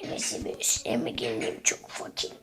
Evesi bir üstüne gelmeyeyim çok fakirim.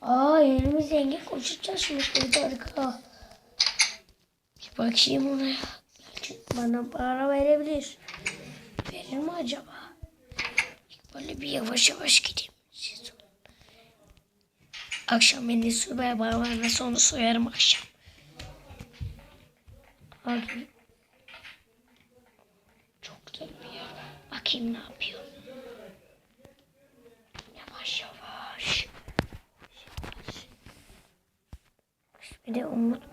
Aa yerimiz zengin koşu çalışmış burada. Bir bakayım oraya. Belki bana para verebilir. Verir mi acaba? Böyle bir yavaş yavaş gideyim. Akşam beni subaya bağlar ve sonra soyarım akşam. Hadi. Çok yer. Bakayım ne yapıyor. Yavaş yavaş. Yavaş. Bir de umutmuş.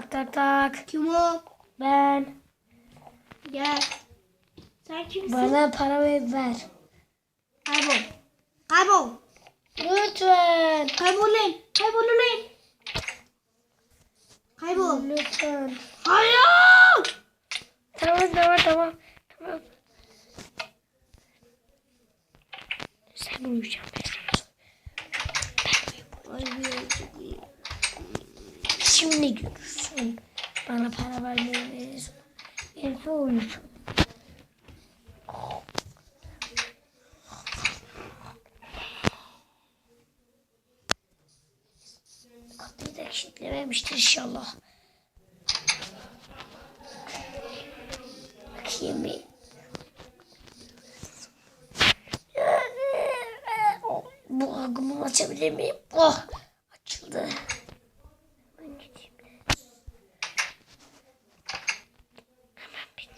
Tak tak tak. Kim o? Ben. Gel. Sen kimsin? Bana para ver. ver. Kaybol. Kaybol. Lütfen. Kaybol lan. Kaybol. Lütfen. Hayır. Tamam tamam tamam. Tamam. Sen uyuyacaksın. Ben sana çok iyi. Şimdi görürsün. Bana para vermeyi verirsin. Verirse uyursun. Kapıyı da kilitlememiştir inşallah. Bakayım bir. Bu agımı açabilir miyim? Oh! Açıldı. Ben gideyim. Hemen bir.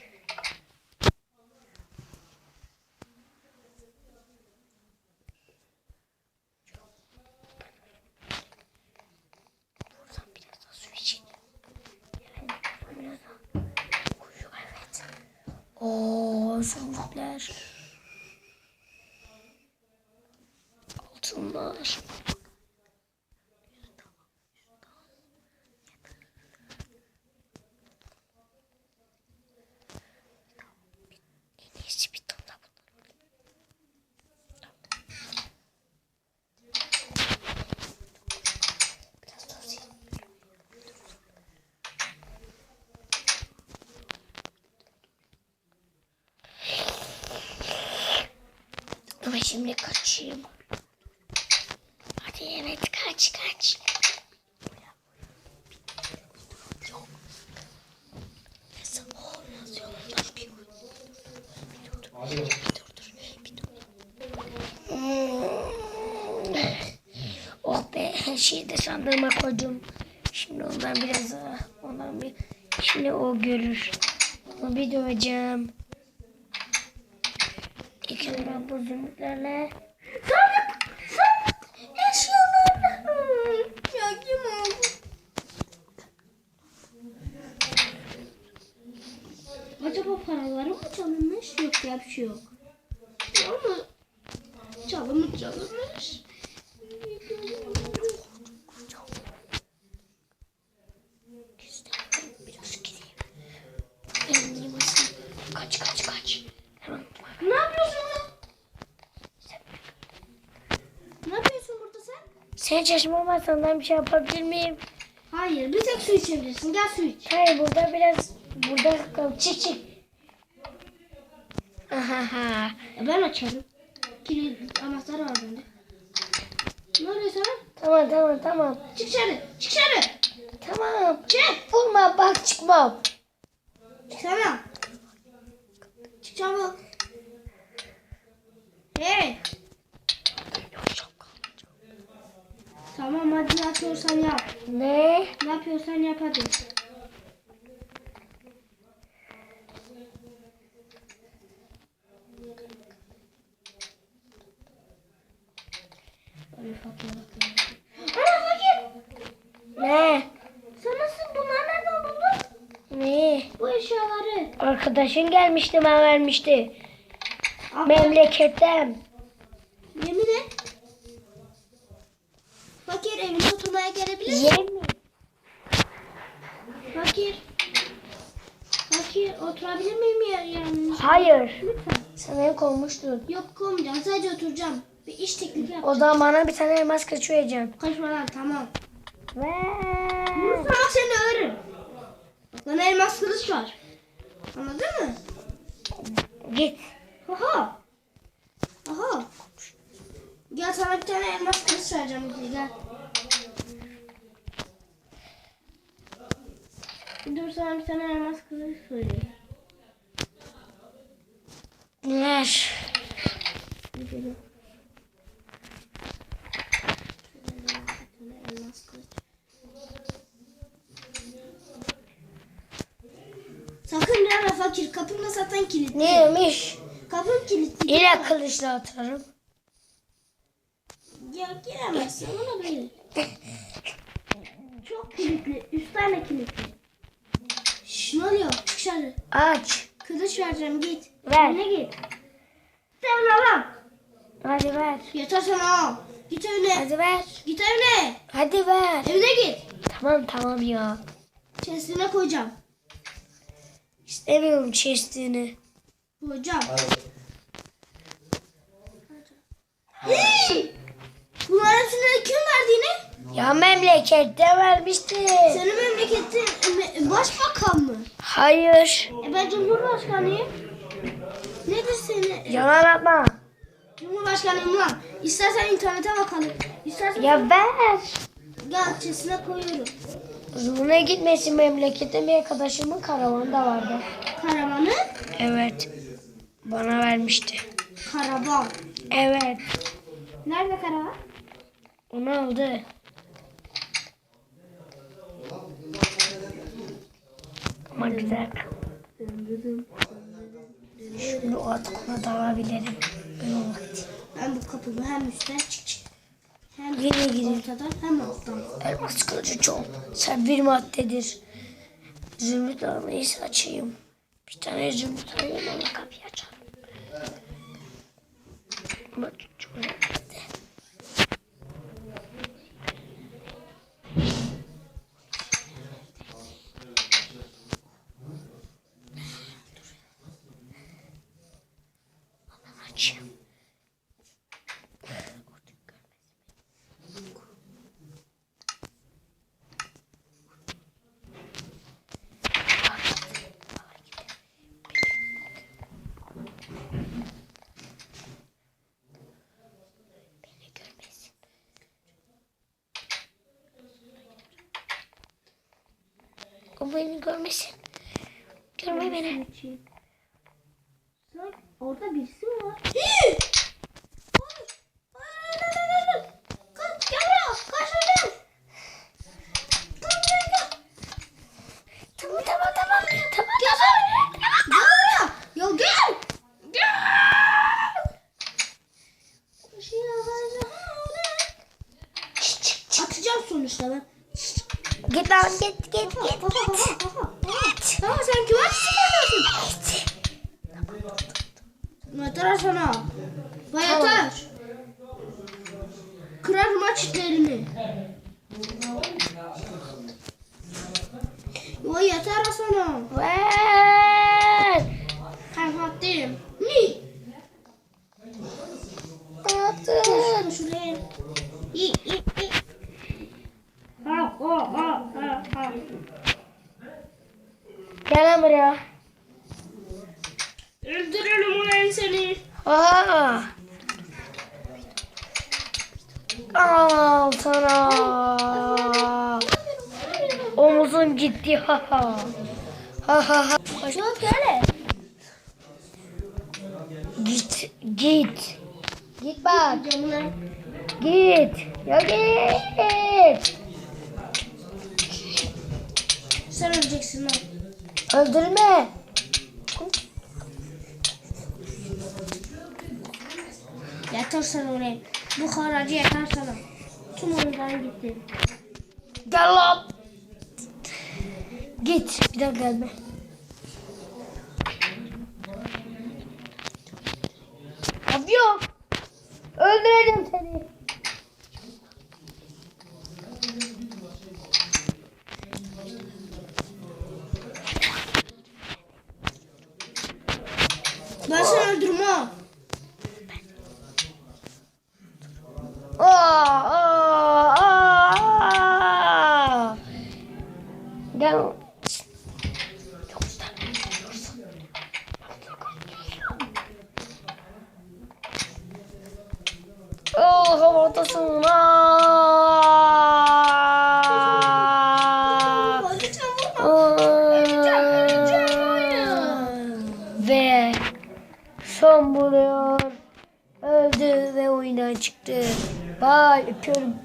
Buradan biraz daha su içeyim. Yani biraz daha. Kuyu evet. Oo zümrütler. Altınlar. En iyisi bir tane bunlar. Biraz daha sil. Ama şimdi kaçayım. Hadi evet kaç kaç. Oh be her şeyi de sandığıma koydum. Şimdi ondan biraz daha. Ondan bir. Şimdi o görür. Onu bir döveceğim. Ben bu zümrütlerle. Sandık! Sandık! Eşyalar! Ya kim o? Acaba paraları mı çalınmış? Yok ya bir şey yok. Ama çalınmış çalınmış. Biraz gideyim. Ben diyeyim aslında. Kaç kaç kaç. Hemen. Ne yapıyorsun lan? Ne yapıyorsun burada sen? Sen çalışmama senden bir şey yapabilir miyim? Hayır bir tek su içebilirsin. Gel su iç. Hayır burada biraz burada kal. Çık çık. Aha ha. Ya ben açarım. Kilit anahtar var bende. Ne oluyor sana? Tamam tamam tamam. Çık dışarı. Çık dışarı. Tamam. Çık. Vurma bak çıkmam. Çıksana. Çık çabuk. Hey. Tamam hadi ne yapıyorsan yap. Ne? Ne yapıyorsan yap hadi. Öyle. Ana fakir. Ne? Sen nasıl bunları nereden buldun? Ne? Bu eşyaları. Arkadaşın gelmişti ben vermişti. Memleketten. Oturmaya gelebilir mi? Yemin. Fakir. Fakir oturabilir miyim yani? Hayır. Lütfen. Sen ev kovmuştun. Yok kovmayacağım. Sadece oturacağım. Bir iş teklifi yap. O zaman bana bir tane elmas kaçıyor yiyeceğim. Kaçma lan tamam. Ve Vurursam seni öğürüm. Bak lan elmas kılıç var. Anladın mı? git. Aha. Aha. Gel sana bir tane elmas kılıç vereceğim. Gel. Dur sana bir tane elmas kılıç söyleyeyim. Ver. Gidelim. Tane. Sakın gelme fakir. Kapımda zaten kilitli. Neymiş? Kapım kilitli. Yine kılıçla atarım. Ya giremezsin ona böyle. Çok kilitli. Üstten de kilitli. Dışarı. Aç. Kılıç vereceğim git. Ver. Ne git? Sen lan. Hadi ver. Yeter sana al. Git evine. Hadi ver. Git evine. Hadi ver. Evine git. Tamam tamam ya. Chest'ine koyacağım. İstemiyorum chestini. Koyacağım. Hey! Bunların hepsini kim verdi yine? Ya memlekette vermişti. Senin memleketin me- başbakan mı? Hayır. E ben cumhurbaşkanıyım. Nedir seni? Yalan atma. Cumhurbaşkanıyım lan. İstersen internete bakalım. İstersen Ya ver. gel chest'ine koyuyorum. Zoruna gitmesin memlekette bir arkadaşımın karavanı da vardı. Karavanı. Evet. Bana vermişti. Karavan. Evet. Nerede karavan? Onu aldı. Ama güzel. Şunu artık ona dalabilirim. Ben o vakit. Ben bu kapımı hem üstten çık çık. Hem Yine gireyim. ortadan hem alttan. Elmas kılıcı çok sert bir maddedir. Zümrüt almayı açayım. Bir tane zümrüt alayım ona kapıyı açarım. Ama O beni görmesin. Görme beni. Orada birisi mi var? Atacağım sonuçta ben. Git lan git git git. Tamam sen kime çıkıyorsun? Yeter sana. Vay Tamam. yeter. Kırarım aç içlerini. Vay yeter sana. Ver. Ben hattayım. Ne? Atın. Şuraya şuraya. İyi iyi iyi. Ha ha ha ha ha. Gel lan buraya. Öldürelim ulan seni. Aa. Al sana. Omuzun gitti ha ha. Ha ha ha. Yok öyle. Git git. Git bak. Git. Ya git. Sen öleceksin lan. Öldürme. Yeter sana oraya. Bu haracı yeter sana. Tüm oyundan gitti. Gel lan. Git. Bir daha gelme. Yapıyorum. Öldüreceğim seni. Ben seni öldürmem. Aa, aa, aa. Gel. Oh, havadasın. Aa. it should